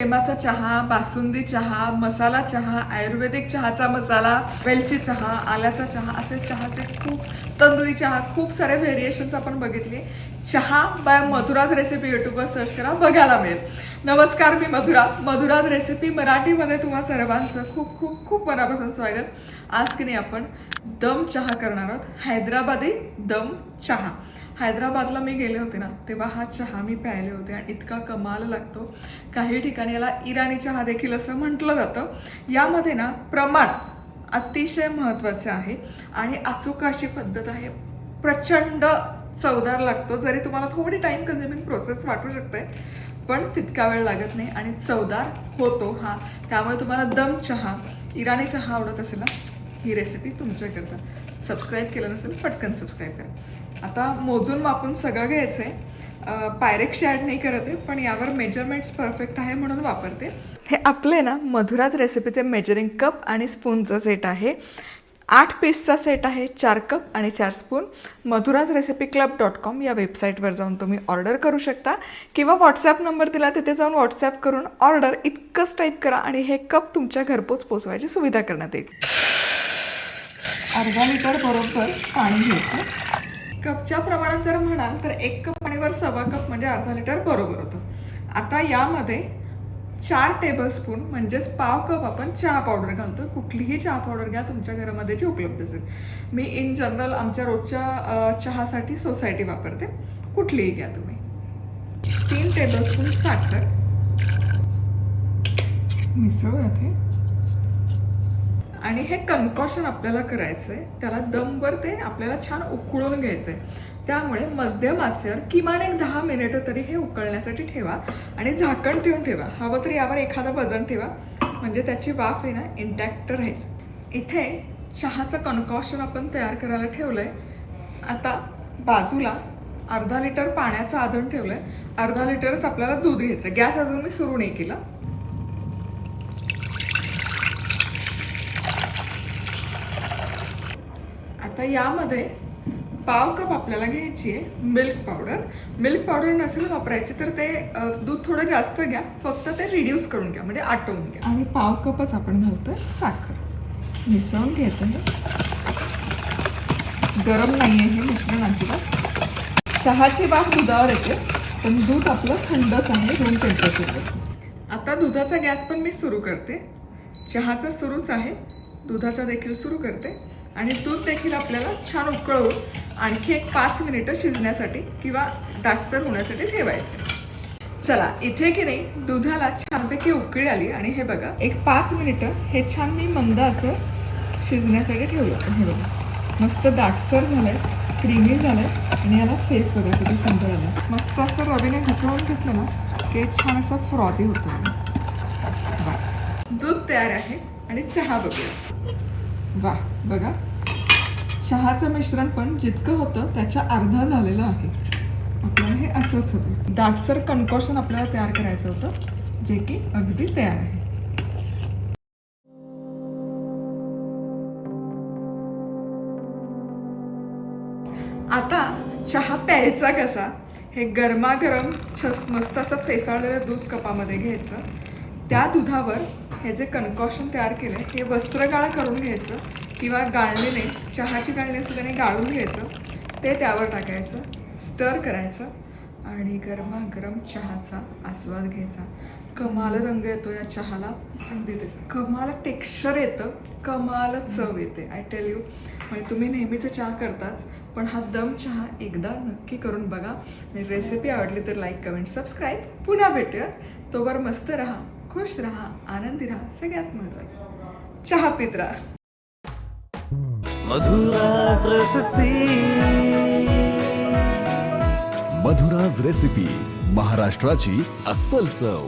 प्रेमाचा चहा बासुंदी चहा मसाला चहा आयुर्वेदिक चहाचा मसाला वेलची चहा आल्याचा चहा असे चहाचे खूप तंदुरी चहा खूप सारे व्हेरिएशन्स आपण बघितले. चहा बाय मधुराज रेसिपी यूट्यूबवर सर्च करा बघायला मिळेल. नमस्कार मी मधुरा. मधुराज रेसिपी मराठीमध्ये तुम्हा सर्वांचं खूप खूप खूप मनापासून स्वागत. आज की नाही आपण दम चहा करणार आहोत. हैदराबादी दम चहा. हैदराबादला मी गेले होते ना तेव्हा हा चहा मी प्यायले होते आणि इतका कमाल लागतो. काही ठिकाणी याला इराणी चहा देखील असं म्हटलं जातं. यामध्ये ना प्रमाण अतिशय महत्त्वाचे आहे आणि अचूक अशी पद्धत आहे. प्रचंड चवदार लागतो. जरी तुम्हाला थोडी टाईम कन्झ्युमिंग प्रोसेस वाटू शकते पण तितका वेळ लागत नाही आणि चवदार होतो हा. त्यामुळे तुम्हाला दम चहा इराणी चहा आवडत असेल ना ही रेसिपी तुमच्याकरता सबस्क्राईब केलं नसेल पटकन सबस्क्राईब करा. आता मोजून मापून सगळं घ्यायचं आहे पायरेक्स ॲड नाही करत आहे पण यावर मेजरमेंट्स परफेक्ट आहे म्हणून वापरते. हे आपले ना मधुराज रेसिपीचे मेजरिंग कप आणि स्पूनचं सेट आहे. आठ पीसचा सेट आहे चार कप आणि चार spoon. Madhura's recipe club dot com या वेबसाईटवर जाऊन तुम्ही ऑर्डर करू शकता. किंवा व्हॉट्सॲप नंबर दिला तिथे जाऊन व्हॉट्सॲप करून ऑर्डर इतकंच टाईप करा आणि हे कप तुमच्या घरपोच पोचवायची सुविधा करण्यात येईल. अर्धा लिटर बरोबर पाणी घ्यायचं. कपच्या प्रमाणात जर म्हणाल तर एक कप पाणीवर सव्वा कप म्हणजे अर्धा लिटर बरोबर होतं. आता यामध्ये चार टेबलस्पून म्हणजेच पाव कप आपण चहा पावडर घालतो. कुठलीही चहा पावडर घ्या तुमच्या घरामध्ये जी उपलब्ध असेल. मी इन जनरल आमच्या रोजच्या चहासाठी सोसायटी वापरते. कुठलीही घ्या तुम्ही. तीन टेबलस्पून साखर. मिसळूयात हे आणि हे कन्कॉशन आपल्याला करायचं आहे त्याला दमवर ते आपल्याला छान उकळून घ्यायचं आहे त्यामुळे मध्यम आचेवर किमान एक दहा मिनिटं तरी हे उकळण्यासाठी ठेवा आणि झाकण ठेवून ठेवा. हवं तर यावर एखादं वजन ठेवा म्हणजे त्याची वाफ आहे ना इंटॅक्ट राहील. इथे चहाचं कन्कॉशन आपण तयार करायला ठेवलं आहे आता बाजूला अर्धा लिटर पाण्याचं आधण ठेवलं आहे अर्धा लिटरच आपल्याला दूध घ्यायचं गॅस अजून मी सुरू नाही केला. आता यामध्ये पाव कप आपल्याला घ्यायची आहे मिल्क पावडर मिल्क पावडर नसेल वापरायची तर ते दूध थोडं जास्त घ्या. फक्त ते रिड्यूस करून घ्या म्हणजे आटवून घ्या. आणि पाव कपच आपण घालतो साखर. मिसळून घ्यायचं हे गरम नाही आहे हे मिश्रण अजिबात. चहाची बाग दुधावर येते पण दूध आपलं थंडच आहे रूम टेम्परेचरवर आता दुधाचा गॅस पण मी सुरू करते. चहाचा सुरूच आहे. दुधाचा देखील सुरू करते. आणि दूध देखील आपल्याला छान उकळवून आणखी एक पाच मिनिटं शिजण्यासाठी किंवा दाटसर होण्यासाठी ठेवायचं. चला इथे की नाही दुधाला छानपैकी उकळी आली आणि हे बघा एक पाच मिनिटं हे छान मी मंदाचं शिजण्यासाठी ठेवलं. हे बघा मस्त दाटसर झालंय क्रीमी झालंय आणि याला फेस बघा किती सुंदर आला. मस्त असं रवीने घुसळून घेतलं ना की छान असं फ्रॉदी होतं. दूध तयार आहे आणि चहा बघूया. वा बघा. चहाचं मिश्रण पण जितकं होतं त्याच्या अर्धा झालेलं आहे. आपल्याला हे असंच होतं. दाटसर कन्कॉशन आपल्याला तयार करायचं होतं जे की अगदी तयार आहे. आता चहा प्यायचा कसा? हे गरमागरम छस मस्त असं फेसाळलेलं दूध कपामध्ये घ्यायचं. त्या दुधावर हे जे कन्कॉशन तयार केलं हे वस्त्रगाळ करून घ्यायचं किंवा गाळलेले चहाची गाळणी असं त्याने गाळून घ्यायचं ते त्यावर टाकायचं स्टर करायचं आणि गरमागरम चहाचा आस्वाद घ्यायचा. कमाल रंग येतो या चहाला. अगदी कमाल टेक्स्चर येतं कमाल चव येते आय टेल यू म्हणजे तुम्ही नेहमीचं चहा करताच पण हा दम चहा एकदा नक्की करून बघा. आणि रेसिपी आवडली तर लाईक कमेंट सबस्क्राईब पुन्हा भेटूयात. तोवर मस्त राहा. खुश राहा आनंदी राहा सगळ्यात महत्त्वाचं चहा पित राहा. मधुराज रसपी मधुराज रेसिपी महाराष्ट्राची अस्सल चव.